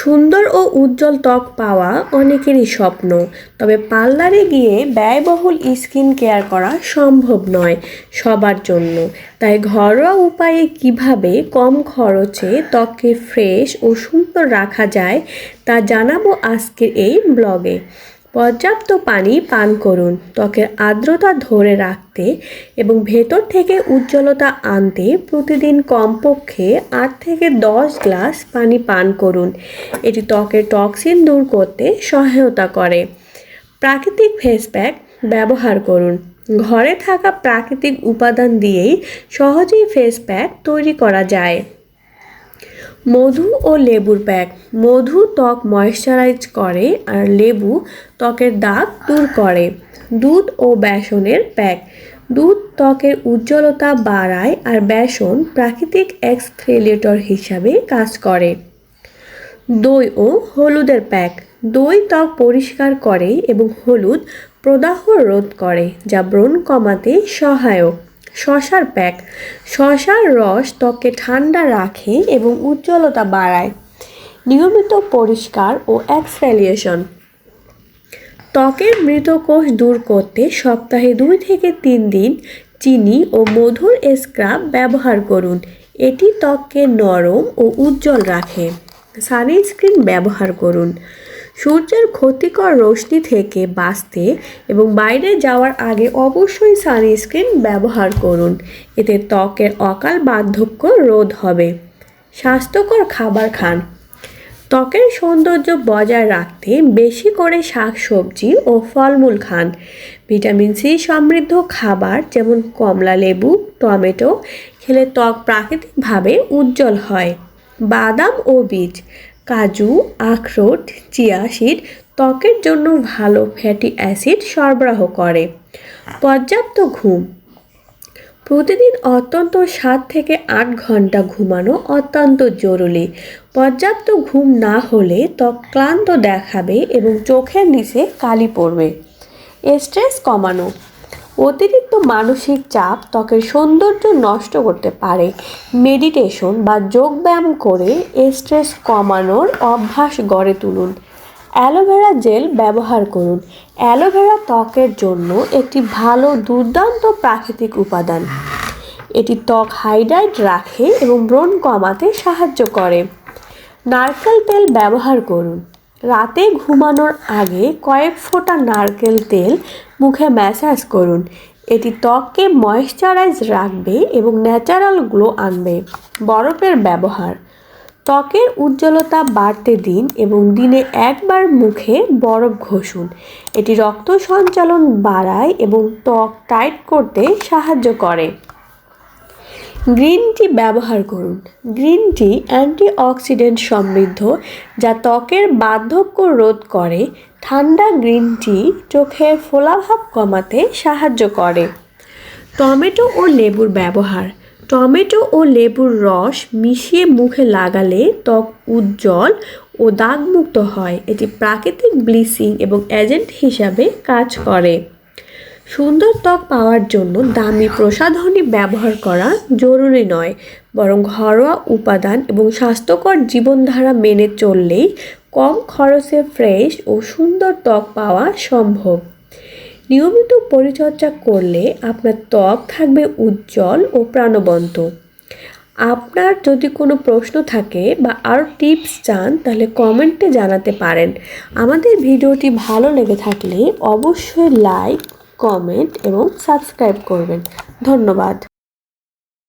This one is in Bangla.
সুন্দর ও উজ্জ্বল ত্বক পাওয়া অনেকেরই স্বপ্ন। তবে পার্লারে গিয়ে ব্যয়বহুল স্কিন কেয়ার করা সম্ভব নয় সবার জন্য। তাই ঘরোয়া উপায়ে কীভাবে কম খরচে ত্বককে ফ্রেশ ও সুন্দর রাখা যায় তা জানাব আজকের এই ব্লগে। পর্যাপ্ত পানি পান করুন। ত্বকের আর্দ্রতা ধরে রাখতে এবং ভেতর থেকে উজ্জ্বলতা আনতে প্রতিদিন কমপক্ষে আট থেকে দশ গ্লাস পানি পান করুন। এটি ত্বকের টক্সিন দূর করতে সহায়তা করে। প্রাকৃতিক ফেস প্যাক ব্যবহার করুন। ঘরে থাকা প্রাকৃতিক উপাদান দিয়েই সহজেই ফেস প্যাক তৈরি করা যায়। মধু ও লেবুর প্যাক। মধু ত্বক ময়শ্চারাইজ করে আর লেবু ত্বকের দাগ দূর করে। দুধ ও বেসনের প্যাক। দুধ ত্বকের উজ্জ্বলতা বাড়ায় আর বেসন প্রাকৃতিক এক্সফ্রেলিয়েটর হিসাবে কাজ করে। দই ও হলুদের প্যাক। দই ত্বক পরিষ্কার করে এবং হলুদ প্রদাহ রোধ করে, যা ব্রণ কমাতে সহায়ক। শশার প্যাক। শশার রস ত্বককে ঠান্ডা রাখে এবং উজ্জ্বলতা বাড়ায়। নিয়মিত পরিষ্কার ও এক্সফ্যালিয়েশন ত্বকের মৃত কোষ দূর করতে সপ্তাহে দুই থেকে তিন দিন চিনি ও মধুর স্ক্রাব ব্যবহার করুন। এটি ত্বককে নরম ও উজ্জ্বল রাখে। সানস্ক্রিন ব্যবহার করুন। সূর্যের ক্ষতিকর রশ্মি থেকে বাঁচতে এবং বাইরে যাওয়ার আগে অবশ্যই সানস্ক্রিন ব্যবহার করুন। এতে ত্বকের অকাল বার্ধক্য রোধ হবে। স্বাস্থ্যকর খাবার খান। ত্বকের সৌন্দর্য বজায় রাখতে বেশি করে শাক সবজি ও ফলমূল খান। ভিটামিন সি সমৃদ্ধ খাবার যেমন কমলা লেবু, টমেটো খেলে ত্বক প্রাকৃতিকভাবে উজ্জ্বল হয়। বাদাম ও বীজ। কাজু, আখরোট, চিয়া সিড, ত্বকের জন্য ভালো ফ্যাটি অ্যাসিড সরবরাহ করে। পর্যাপ্ত ঘুম। প্রতিদিন অত্যন্ত সাত থেকে আট ঘণ্টা ঘুমানো অত্যন্ত জরুরি। পর্যাপ্ত ঘুম না হলে ত্বক ক্লান্ত দেখাবে এবং চোখের নিচে কালি পড়বে। স্ট্রেস কমানো। অতিরিক্ত মানসিক চাপ ত্বকের সৌন্দর্য নষ্ট করতে পারে। মেডিটেশন বা যোগব্যায়াম করে স্ট্রেস কমানোর অভ্যাস গড়ে তুলুন। অ্যালোভেরা জেল ব্যবহার করুন। অ্যালোভেরা ত্বকের জন্য একটি ভালো, দুর্দান্ত প্রাকৃতিক উপাদান। এটি ত্বক হাইড্রাইট রাখে এবং ব্রণ কমাতে সাহায্য করে। নারকেল তেল ব্যবহার করুন। রাতে ঘুমানোর আগে কয়েক ফোঁটা নারকেল তেল মুখে ম্যাসাজ করুন। এটি ত্বককে ময়েশ্চারাইজ রাখবে এবং ন্যাচারাল গ্লো আনবে। বরফের ব্যবহার। ত্বকের উজ্জ্বলতা বাড়তে দিন এবং দিনে একবার মুখে বরফ ঘষুন। এটি রক্ত সঞ্চালন বাড়ায় এবং ত্বক টাইট করতে সাহায্য করে। গ্রিন টি ব্যবহার করুন। গ্রিন টি অ্যান্টিঅক্সিডেন্ট সমৃদ্ধ, যা ত্বকের বার্ধক্য রোধ করে ঠান্ডা গ্রিন টি চোখের ফোলাভাব কমাতে সাহায্য করে। টমেটো ও লেবুর ব্যবহার। টমেটো ও লেবুর রস মিশিয়ে মুখে লাগালে ত্বক উজ্জ্বল ও দাগমুক্ত হয়। এটি প্রাকৃতিক ব্লিচিং এবং এজেন্ট হিসাবে কাজ করে। সুন্দর ত্বক পাওয়ার জন্য দামি প্রসাধনী ব্যবহার করা জরুরি নয়, বরং ঘরোয়া উপাদান এবং স্বাস্থ্যকর জীবনধারা মেনে চললেই কম খরচে ফ্রেশ ও সুন্দর ত্বক পাওয়া সম্ভব। নিয়মিত পরিচর্যা করলে আপনার ত্বক থাকবে উজ্জ্বল ও প্রাণবন্ত। আপনার যদি কোনো প্রশ্ন থাকে বা আরও টিপস চান, তাহলে কমেন্টে জানাতে পারেন। আমাদের ভিডিওটি ভালো লেগে থাকলে অবশ্যই লাইক, কমেন্ট এবং সাবস্ক্রাইব করবেন। ধন্যবাদ।